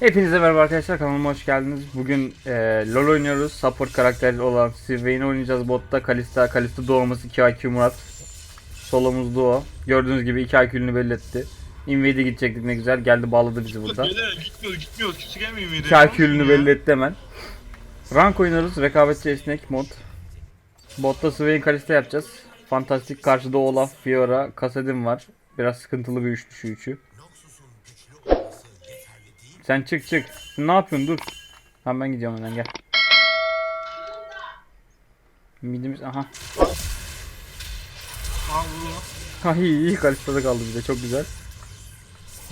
Hepinize merhaba arkadaşlar kanalıma hoş geldiniz. Bugün e, LoL oynuyoruz. Support karakteri olan Sylvain'i oynayacağız botta. Kalista, Kalista doğumuz 2 IQ Murat. Solomuz Duo. Gördüğünüz gibi 2 IQ'lünü belli etti. Invade'e gidecektik ne güzel. Geldi bağladı bizi burada. Beyler gitmiyor gitmiyor kimse gelmiyor muydu? 2 IQ'lünü belli etti hemen. Rank oynuyoruz. Rekabetçi esnek mod. Botta Swain Kalista yapacağız. Fantastik karşıda Olaf, Fiora, Kasadin var. Biraz sıkıntılı bir üçlü şu üçü. Sen çık çık. Ne yapıyorsun dur. Tamam ben gidiyorum önden gel. Midimiz aha. Ha iyi Kalista'da kaldı bir de çok güzel.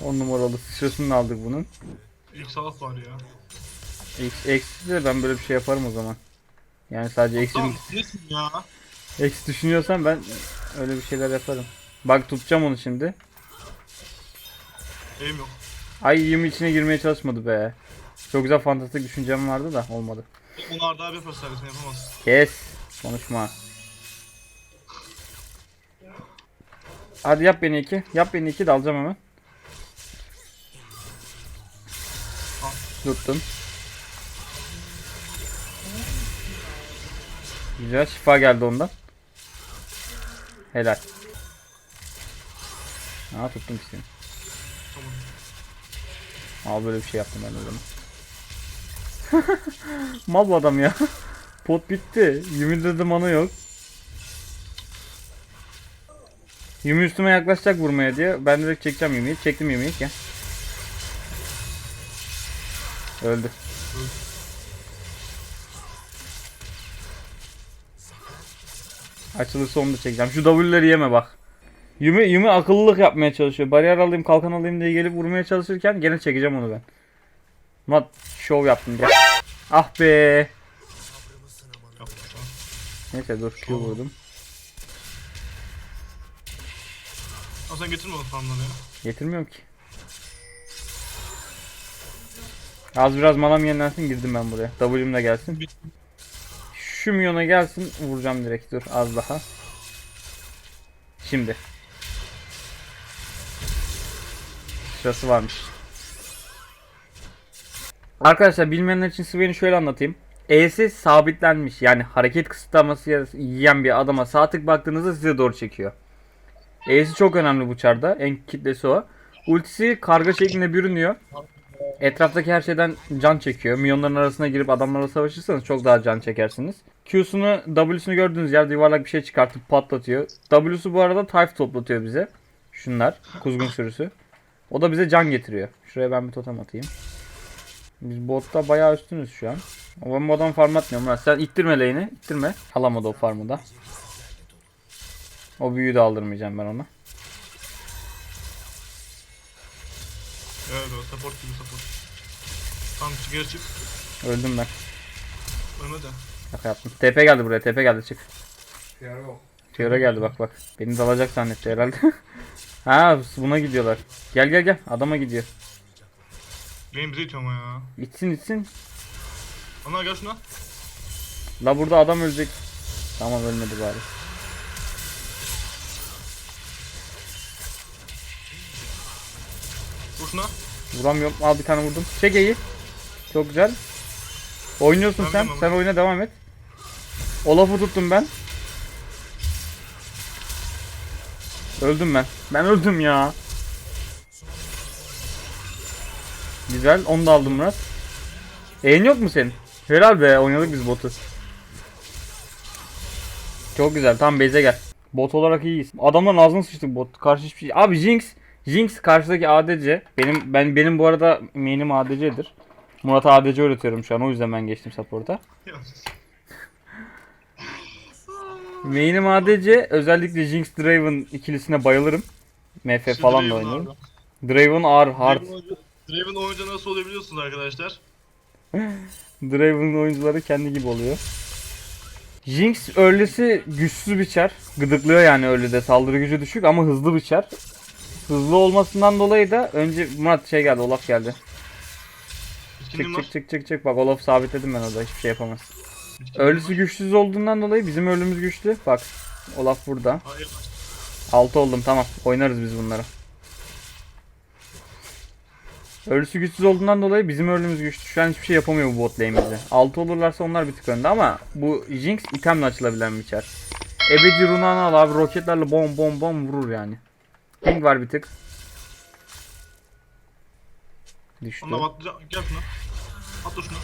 10 numaralı sıçrasını aldık bunun. İlk salak var ya. X, eksi de ben böyle bir şey yaparım o zaman. Yani sadece eksi, ya? eksi düşünüyorsan ben öyle bir şeyler yaparım. Bak tutacağım onu şimdi. Eğim yok. Ay 20 içine girmeye çalışmadı be. Çok güzel fantastik düşüncem vardı da olmadı. Bunlar daha bir yapar servisini yapamaz. Kes. Konuşma. Hadi yap beni iki. Yap beni iki dalacağım hemen. Al. Tuttum. Güzel şifa geldi ondan. Helal. Aa tuttum istedim. Aa böyle bir şey yaptım ben o zaman. Mal adam ya. Pot bitti. Yumi'de de mana yok. Yumi üstüme yaklaşacak vurmaya diye. Ben direkt çekeceğim Yumi'yi. Çektim Yumi'yi ya. Öldü. Açılırsa onu da çekeceğim. Şu W'leri yeme bak. Yumi, Yumi akıllılık yapmaya çalışıyor. Bariyer alayım, kalkan alayım diye gelip vurmaya çalışırken gene çekeceğim onu ben. Mat şov yaptım gel. Ah be. Neyse dur Q vurdum. Ama sen getirme o farmları ya. Getirmiyorum ki. Az biraz manam yenilensin girdim ben buraya. W'm de gelsin. Şu milyona gelsin vuracağım direkt dur az daha. Şimdi. Sırası varmış. Arkadaşlar bilmeyenler için Swain'i şöyle anlatayım. E'si sabitlenmiş yani hareket kısıtlaması yiyen bir adama sağ tık baktığınızda size doğru çekiyor. E'si çok önemli bu çarda. En kitlesi o. Ultisi karga şeklinde bürünüyor. Etraftaki her şeyden can çekiyor. Milyonların arasına girip adamlarla savaşırsanız çok daha can çekersiniz. Q'sunu, W'sunu gördüğünüz yerde yuvarlak bir şey çıkartıp patlatıyor. W'su bu arada Type toplatıyor bize. Şunlar. Kuzgun sürüsü. O da bize can getiriyor. Şuraya ben bir totem atayım. Biz botta bayağı üstünüz şu an. Ama ben bu adam farm atmıyorum. Sen ittirme lane'i. İttirme. Alamadı o farmı da. O büyüyü de aldırmayacağım ben ona. Evet o support gibi support. Tamam çık geri çık. Öldüm ben. Ölme de. Şaka yaptım. TP geldi buraya. TP geldi çık. Fiora geldi bak bak. Beni dalacak zannetti herhalde. ha buna gidiyorlar. Gel gel gel. Adama gidiyor. Game bize itiyor ama ya. İtsin itsin. Ana gel şuna. La burada adam ölecek. Tamam ölmedi bari. Vur şuna. Vuramıyorum. Al bir tane vurdum. Çek E'yi. Çok güzel. Oynuyorsun sen. Sen oyuna devam et. Olaf'ı tuttum ben. Öldüm ben. Ben öldüm ya. Güzel. Onu da aldım Murat. E'in yok mu senin? Helal be. Oynadık biz botu. Çok güzel. Tam base'e gel. Bot olarak iyiyiz. Adamların ağzına sıçtık bot. Karşı hiçbir şey. Abi Jinx. Jinx karşıdaki ADC. Benim ben benim bu arada main'im ADC'dir. Murat'a ADC öğretiyorum şu an. O yüzden ben geçtim support'a. Main'im ADC. Özellikle Jinx Draven ikilisine bayılırım. MF Şu falan da oynuyorum. abi. Draven ağır hard. Draven oyuncu- nasıl oluyor biliyorsunuz arkadaşlar. Draven'ın oyuncuları kendi gibi oluyor. Jinx early'si güçsüz bir çar. Gıdıklıyor yani early'de. Saldırı gücü düşük ama hızlı bir çar. Hızlı olmasından dolayı da önce Murat şey geldi Olaf geldi. Çık çık çık çık çık bak Olaf sabitledim ben orada hiçbir şey yapamaz. Var. güçsüz olduğundan dolayı bizim ölümümüz güçlü. Bak Olaf burada. Hayır. 6 oldum tamam oynarız biz bunları. Ölüsü güçsüz olduğundan dolayı bizim ölümümüz güçlü. Şu an hiçbir şey yapamıyor bu bot lane'imizde. 6 olurlarsa onlar bir tık önde ama bu Jinx itemle açılabilen bir çar. Ebedi runağını al abi roketlerle bom bom bom vurur yani. Ping var bir tık. Düştü. Onunla batlayacağım. Gel şuna. Atla şuna.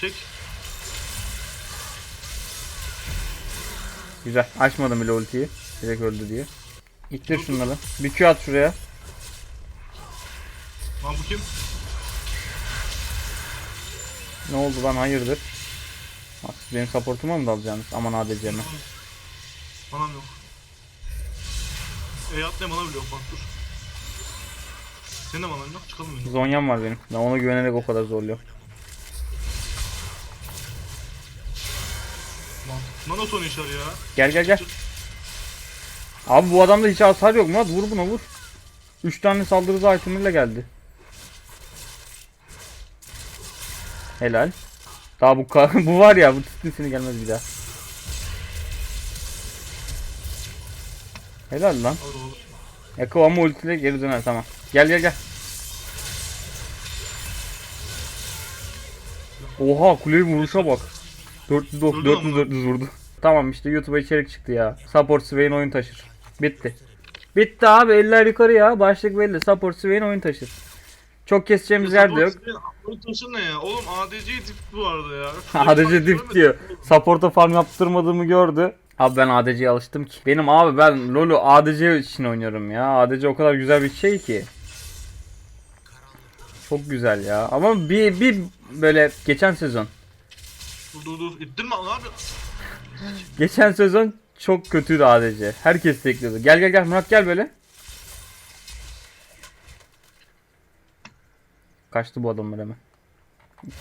Çek. Güzel. Açmadım bile ultiyi. Direkt öldü diye. İttir şunları. Bir Q at şuraya. Lan bu kim? Ne oldu lan hayırdır? Bak, siz benim supportuma mı dalacaksınız? Aman ADC'me. Manam yok. E atla mana bile yok bak dur. Senin de manan yok çıkalım. Zonyam var benim. Ben ona güvenerek o kadar zorluyorum. Lan Nano son işler ya. Gel gel gel. Abi bu adamda hiç hasar yok Murat vur buna vur. 3 tane saldırı itemiyle geldi. Helal. Daha bu bu var ya bu titlisini gelmez bir daha. Helal lan. Eko ama ultiyle geri döner tamam. Gel gel gel. Oha kuleyi vuruşa bak. 400 Vurdu 400 ama. 400 vurdu. Tamam işte YouTube'a içerik çıktı ya. Support Swain oyun taşır. Bitti. Bitti abi eller yukarı ya. Başlık belli. Support Swain oyun taşır. Çok keseceğimiz yer de yok. Bunu taşın ne ya? Oğlum ADC dip bu arada ya. ADC dip diyor. Support'a farm yaptırmadığımı gördü. Abi ben ADC'ye alıştım ki. Benim abi ben LoL'u ADC için oynuyorum ya. ADC o kadar güzel bir şey ki. Çok güzel ya. Ama bir, bir böyle geçen sezon. Dur dur dur. İttirme lan abi. Geçen sezon çok kötüydü ADC. Herkes tekliyordu. Gel gel gel Murat gel böyle. Kaçtı bu adamlar hemen.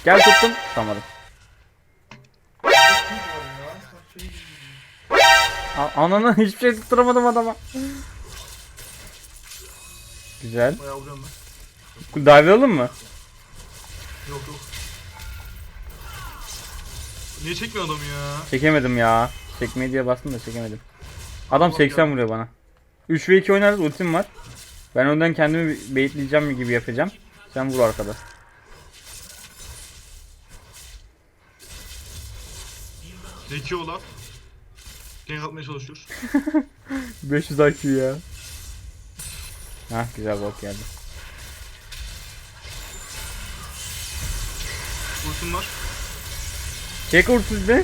Gel tuttum. Tutamadım. A- Ananı hiçbir şey tutturamadım adama. Güzel. Bayağı vuruyorum ben. Dive'layalım mı? Yok yok. Niye çekmiyor adamı ya? Çekemedim ya. Çekmeyi diye bastım da çekemedim. Adam 80 vuruyor bana. 3 ve 2 oynarız ultim var. Ben önden kendimi baitleyeceğim gibi yapacağım. Sen vur arkada. Zeki Olaf. Gank atmaya çalışıyor. 500 IQ ya. Hah güzel bok geldi. Vursun var. Çek urtsuz be.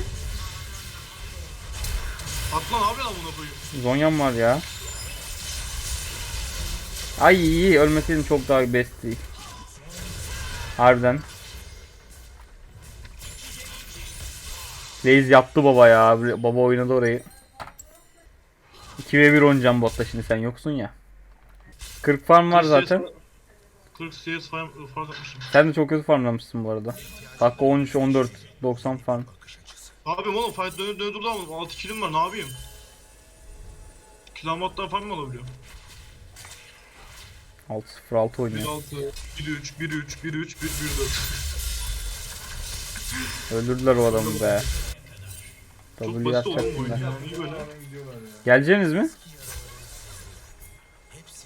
At lan abi lan buna koyayım. Zonyam var ya. Ay iyi ölmeseydim çok daha best değil. Harbiden. Reis yaptı baba ya. Baba oynadı orayı. 2 ve 1 oynayacağım botta şimdi sen yoksun ya. 40 farm var 40 zaten. CS 40 CS farm, fark atmışım. Sen de çok kötü farmlamışsın bu arada. Dakika 13 14 90 farm. Abi oğlum fight dönüp dönüp durdu ama 6 killim var ne yapayım? Kill almaktan farm mı alabiliyorum? 6 0 6 oynuyor. 1-6, 1-3, 1-3, 1-3, 1-4. Öldürdüler o adamı be. Çok W basit oğlum bu oyun ya. Niye böyle? Geleceğiniz mi?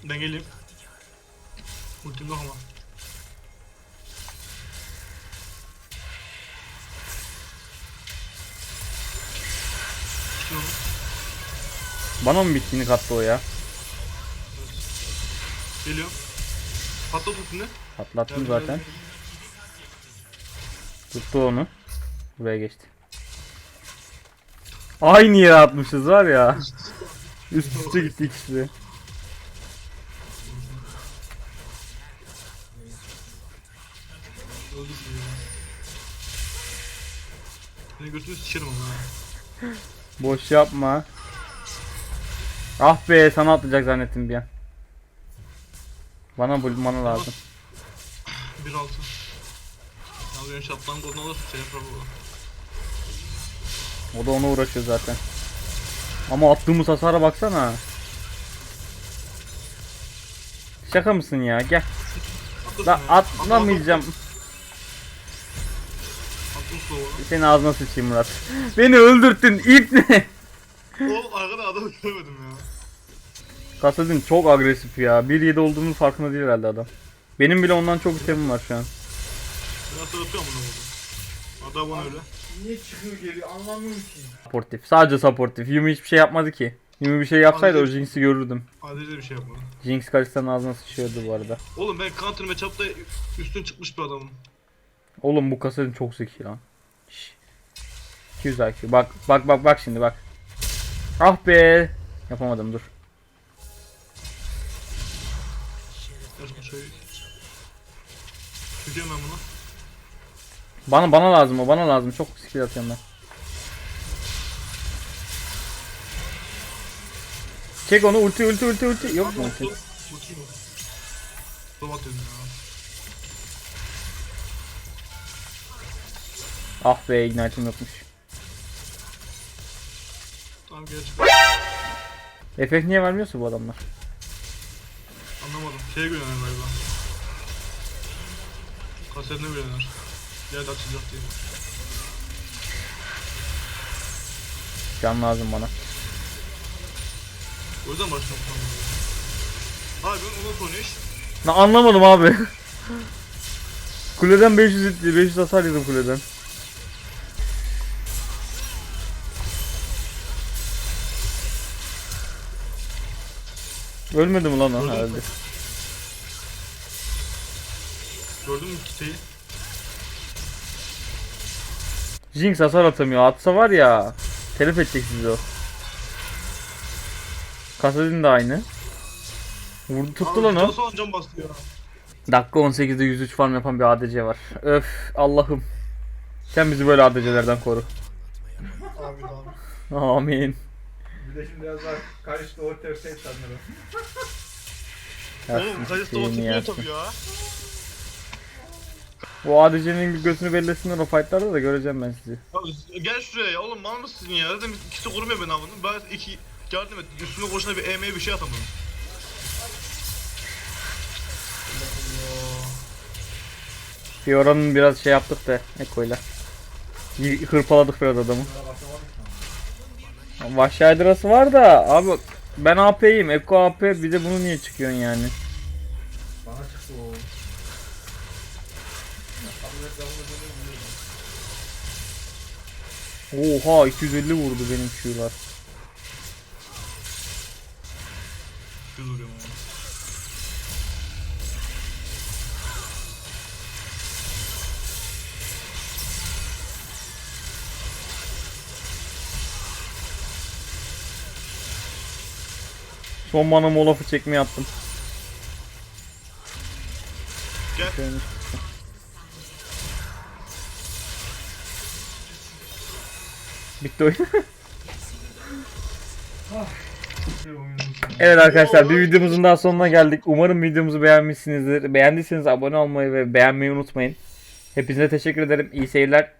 Ben geleyim. Ultim yok ama. Bana mı bittiğini kattı o ya? Geliyorum. Patlat ultini. Patlattım zaten. Tuttu onu. Buraya geçti. Aynı yere atmışız var ya. Üst üste gitti ikisi de. Seni götünü sikerim ama. Boş yapma. Ah be sana atlayacak zannettim bir an. Bana bu mana lazım. 1-6. Ya benim şaptan golünü alır. Senin problemi. O da ona uğraşıyor zaten. Ama attığımız hasara baksana. Şaka mısın ya? Gel. La atlamayacağım. Senin ağzına sıçayım Murat. Beni öldürttün ip ne? Oğlum arkada adamı göremedim ya. Kasadin çok agresif ya. 1-7 olduğunun farkında değil herhalde adam. Benim bile ondan çok itemim var şu an. Ben nasıl atıyorum bunu burada. Adam bana öyle. Niye çıkıyor geliyor anlamıyorum ki. Supportif. Sadece supportif. Yumi hiçbir şey yapmadı ki. Yumi bir şey yapsaydı o. Jinx'i görürdüm. Adil'de bir şey yapmadım. Jinx Kalista'nın ağzına sıçıyordu bu arada. Oğlum ben counter matchup'ta üstün çıkmış bir adamım. Oğlum bu kasetin çok zeki lan. Şş. 200 IQ. Bak bak bak bak şimdi bak. Ah be. Yapamadım dur. Çekiyorum ben bunu. Bana bana lazım o bana lazım. Çok skill atıyorum ben. Çek onu ulti ulti ulti ulti. Yok mu ulti? Ah be ignite'im yokmuş. Tamam geç. Efekt niye vermiyorsa bu adamlar? Anlamadım. Şeye güvenen galiba. Kasetine güvener. Yerde açacak diye. Can lazım bana. O yüzden başlamak sandım. Abi ben onu konuş. Na anlamadım abi. kuleden 500 etti, 500 hasar yedim kuleden. Ölmedi mi lan o herhalde? Gördün mü kitleyi? Jinx hasar atamıyor. Atsa var ya. Telef edecek sizi o. Kasadin de aynı. Vurdu tuttu lan o. Nasıl bastı ya? Dakika 18'de 103 farm yapan bir ADC var. Öf Allah'ım. Sen bizi böyle ADC'lerden koru. Abi abi. Amin. Bir de şimdi biraz daha karıştı o terse sanırım. Oğlum kayısta o şeyini tabii ya. O ADC'nin bir göğsünü bellesinler o fightlarda da göreceğim ben sizi. Abi gel şuraya ya oğlum mal mısın ya? Zaten ikisi korumuyor beni avını. Ben iki yardım et. Üstüne koşuna bir EM'ye bir şey atamadım. Fiora'nın biraz şey yaptık da Eko'yla. Y- Hırpaladık biraz adamı. Vahşi Hydra'sı var da abi ben AP'yim. Eko AP bir de bunu niye çıkıyorsun yani? Bana çıktı o. Oha 250 vurdu benim Q'lar. Düz vuruyorum. Son bana molafı çekmeye attım. Gel. Şöyle. Bitti oyun. Evet arkadaşlar bir videomuzun daha sonuna geldik. Umarım videomuzu beğenmişsinizdir. Beğendiyseniz abone olmayı ve beğenmeyi unutmayın. Hepinize teşekkür ederim. İyi seyirler.